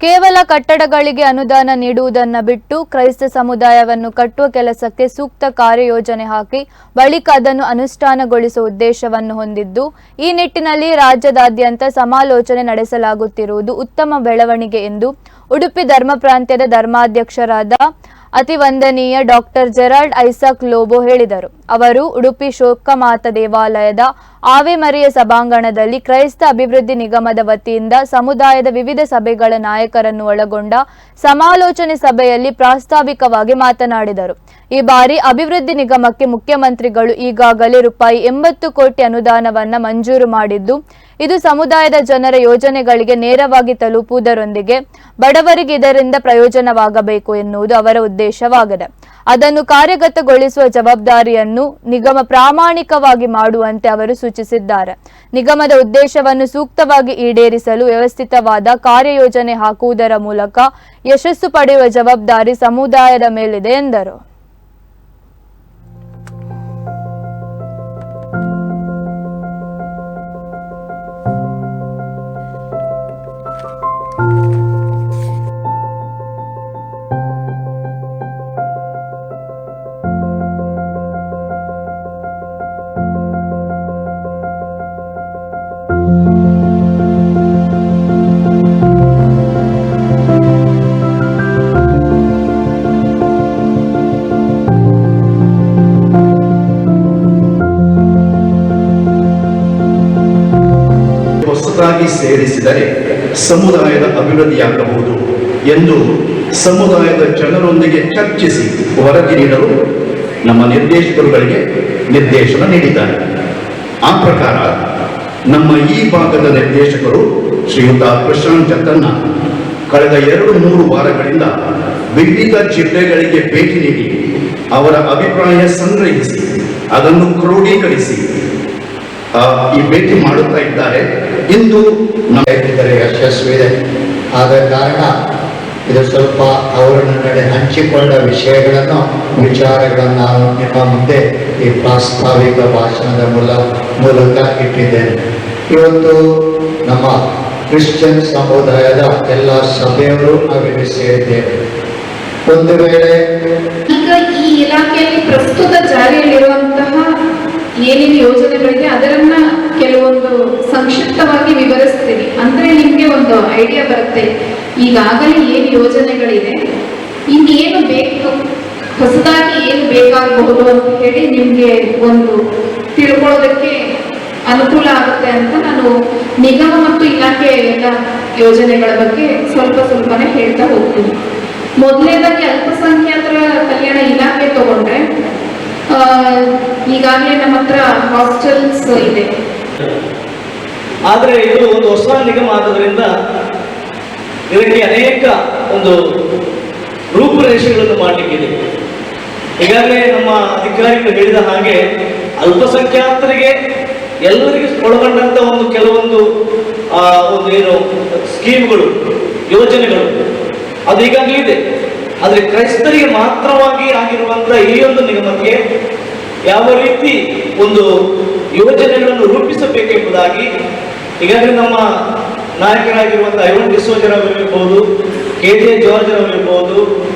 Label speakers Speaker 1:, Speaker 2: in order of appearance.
Speaker 1: ಕೇವಲ ಕಟ್ಟಡಗಳಿಗೆ ಅನುದಾನ ನೀಡುವುದನ್ನ ಬಿಟ್ಟು ಕ್ರೈಸ್ತ ಸಮುದಾಯವನ್ನು ಕಟ್ಟುವ ಕೆಲಸಕ್ಕೆ ಸೂಕ್ತ ಕಾರ್ಯಯೋಜನೆ ಹಾಕಿ ಬಳಿಕ ಅದನ್ನು ಅನುಷ್ಠಾನಗೊಳಿಸುವ ಉದ್ದೇಶವನ್ನು ಹೊಂದಿದ್ದು, ಈ ನಿಟ್ಟಿನಲ್ಲಿ ರಾಜ್ಯದಾದ್ಯಂತ ಸಮಾಲೋಚನೆ ನಡೆಸಲಾಗುತ್ತಿರುವುದು ಉತ್ತಮ ಬೆಳವಣಿಗೆ ಎಂದು ಉಡುಪಿ ಧರ್ಮ ಪ್ರಾಂತ್ಯದ ಧರ್ಮಾಧ್ಯಕ್ಷರಾದ ಅತಿವಂದನೀಯ ಡಾಕ್ಟರ್ ಜೆರಾಲ್ಡ್ ಐಸಾಕ್ ಲೋಬೋ ಹೇಳಿದರು. ಅವರು ಉಡುಪಿ ಶೋಕಮಾತ ದೇವಾಲಯದ ಆವೆ ಮರಿಯ ಸಭಾಂಗಣದಲ್ಲಿ ಕ್ರೈಸ್ತ ಅಭಿವೃದ್ಧಿ ನಿಗಮದ ವತಿಯಿಂದ ಸಮುದಾಯದ ವಿವಿಧ ಸಭೆಗಳ ನಾಯಕರನ್ನು ಒಳಗೊಂಡ ಸಮಾಲೋಚನೆ ಸಭೆಯಲ್ಲಿ ಪ್ರಾಸ್ತಾವಿಕವಾಗಿ ಮಾತನಾಡಿದರು. ಈ ಬಾರಿ ಅಭಿವೃದ್ಧಿ ನಿಗಮಕ್ಕೆ ಮುಖ್ಯಮಂತ್ರಿಗಳು ಈಗಾಗಲೇ ರೂಪಾಯಿ ಎಂಬತ್ತು ಕೋಟಿ ಅನುದಾನವನ್ನು ಮಂಜೂರು ಮಾಡಿದ್ದು ಇದು ಸಮುದಾಯದ ಜನರ ಯೋಜನೆಗಳಿಗೆ ನೇರವಾಗಿ ತಲುಪುವುದರೊಂದಿಗೆ ಬಡವರಿಗೆ ಇದರಿಂದ ಪ್ರಯೋಜನವಾಗಬೇಕು ಎನ್ನುವುದು ಅವರ ಉದ್ದೇಶವಾಗಿದೆ. ಅದನ್ನು ಕಾರ್ಯಗತಗೊಳಿಸುವ ಜವಾಬ್ದಾರಿಯನ್ನು ನಿಗಮ ಪ್ರಾಮಾಣಿಕವಾಗಿ ಮಾಡುವಂತೆ ಅವರು ಸೂಚಿಸಿದ್ದಾರೆ. ನಿಗಮದ ಉದ್ದೇಶವನ್ನು ಸೂಕ್ತವಾಗಿ ಈಡೇರಿಸಲು ವ್ಯವಸ್ಥಿತವಾದ ಕಾರ್ಯಯೋಜನೆ ಹಾಕುವುದರ ಮೂಲಕ ಯಶಸ್ಸು ಪಡೆಯುವ ಜವಾಬ್ದಾರಿ ಸಮುದಾಯದ ಮೇಲಿದೆ ಎಂದರು.
Speaker 2: ಹೊಸದಾಗಿ ಸೇರಿಸಿದರೆ ಸಮುದಾಯದ ಅಭಿವೃದ್ಧಿಯಾಗಬಹುದು ಎಂದು ಸಮುದಾಯದ ಜನರೊಂದಿಗೆ ಚರ್ಚಿಸಿ ವರದಿ ನೀಡಲು ನಮ್ಮ ನಿರ್ದೇಶಕರುಗಳಿಗೆ ನಿರ್ದೇಶನ ನೀಡಿದ್ದಾರೆ. ಆ ಪ್ರಕಾರ ನಮ್ಮ ಈ ಭಾಗದ ನಿರ್ದೇಶಕರು ಶ್ರೀಯುತ ಪ್ರಶಾಂತ್ ಚಕ್ಕನ್ನ ಕಳೆದ ಎರಡು ಮೂರು ವಾರಗಳಿಂದ ವಿವಿಧ ಜಿಲ್ಲೆಗಳಿಗೆ ಭೇಟಿ ನೀಡಿ ಅವರ ಅಭಿಪ್ರಾಯ ಸಂಗ್ರಹಿಸಿ ಅದನ್ನು ಕ್ರೋಢೀಕರಿಸಿ ಈ ಭೇಟಿ ಮಾಡುತ್ತಾ ಇದ್ದಾರೆ. ಇಂದು ನಮ್ಮ
Speaker 3: ಯಶಸ್ವಿದೆ. ಆದ ಕಾರಣ ಇದು ಸ್ವಲ್ಪ ಅವರ ನಡೆ ಹಂಚಿಕೊಂಡ ವಿಷಯಗಳನ್ನು, ವಿಚಾರಗಳನ್ನು ನಾನು ನಿಮ್ಮ ಮುಂದೆ ಈ ಪ್ರಾಸ್ತಾವಿಕ ಭಾಷಣದ ಮೂಲ, ಮೂಲಕ ಇಟ್ಟಿದ್ದೇನೆ. ಇವತ್ತು ನಮ್ಮ ಕ್ರಿಶ್ಚಿಯನ್ ಸಮುದಾಯದ ಎಲ್ಲ ಸಭೆಯವರು ನಾವಿಲ್ಲಿ ಸೇರಿದ್ದೇವೆ. ಒಂದು ವೇಳೆ
Speaker 4: ಈ ಇಲಾಖೆಯಲ್ಲಿ ಪ್ರಸ್ತುತ ಜಾರಿಯಲ್ಲಿರುವಂತಹ ಏನೇನು ಸಂಕ್ಷಿಪ್ತವಾಗಿ ವಿವರಿಸ್ತೀನಿ ಅಂದ್ರೆ ನಿಮ್ಗೆ ಒಂದು ಐಡಿಯಾ ಬರುತ್ತೆ. ಈಗಾಗಲೇ ಏನು ಯೋಜನೆಗಳಿದೆ ಇನ್ನೇನು ಬೇಕು? ಹೊಸದಾಗಿ ಏನು ಬೇಕಾಗಬಹುದು ಅಂತ ಹೇಳಿ ನಿಮ್ಗೆ ಒಂದು ತಿಳ್ಕೊಳ್ಳೋದಕ್ಕೆ ಅನುಕೂಲ ಆಗುತ್ತೆ ಅಂತ ನಾನು ನಿಗಮ ಮತ್ತು ಇಲಾಖೆಯ ಎಲ್ಲ ಯೋಜನೆಗಳ ಬಗ್ಗೆ ಸ್ವಲ್ಪ ಸ್ವಲ್ಪನೇ ಹೇಳ್ತಾ ಹೋಗ್ತೀನಿ. ಮೊದಲನೇದಾಗಿ ಅಲ್ಪಸಂಖ್ಯಾತರ ಕಲ್ಯಾಣ ಇಲಾಖೆ ತಗೊಂಡ್ರೆ ಈಗಾಗಲೇ ನಮ್ಮ ಹತ್ರ ಹಾಸ್ಟೆಲ್ಸ್ ಇದೆ.
Speaker 5: ಆದರೆ ಇದು ಒಂದು ಹೊಸ ನಿಗಮ ಆದ್ದರಿಂದ ಇದಕ್ಕೆ ಅನೇಕ ಒಂದು ರೂಪುರೇಷೆಗಳನ್ನು ಮಾಡಲಿಕ್ಕಿದೆ. ಈಗಾಗಲೇ ನಮ್ಮ ಅಧಿಕಾರಿಗಳು ಹೇಳಿದ ಹಾಗೆ ಅಲ್ಪಸಂಖ್ಯಾತರಿಗೆ ಎಲ್ಲರಿಗೂ ಒಳಗೊಂಡಂತ ಒಂದು ಕೆಲವೊಂದು ಒಂದು ಏನು ಸ್ಕೀಮ್ಗಳು, ಯೋಜನೆಗಳು ಅದು ಈಗಾಗಲೇ ಇದೆ. ಆದರೆ ಕ್ರೈಸ್ತರಿಗೆ ಮಾತ್ರವಾಗಿ ಆಗಿರುವಂಥ ಈ ಒಂದು ನಿಗಮಕ್ಕೆ ಯಾವ ರೀತಿ ಒಂದು ಯೋಜನೆಗಳನ್ನು ರೂಪಿಸಬೇಕೆಂಬುದಾಗಿ ಈಗಾಗಲೇ ನಮ್ಮ ನಾಯಕರಾಗಿರುವಂತಹ ಐವನ್ ಡಿಸೋಜರವರಿರ್ಬೋದು ಕೆ ಜೆ ಜಾರ್ಜ್ ಅವರಿರ್ಬೋದು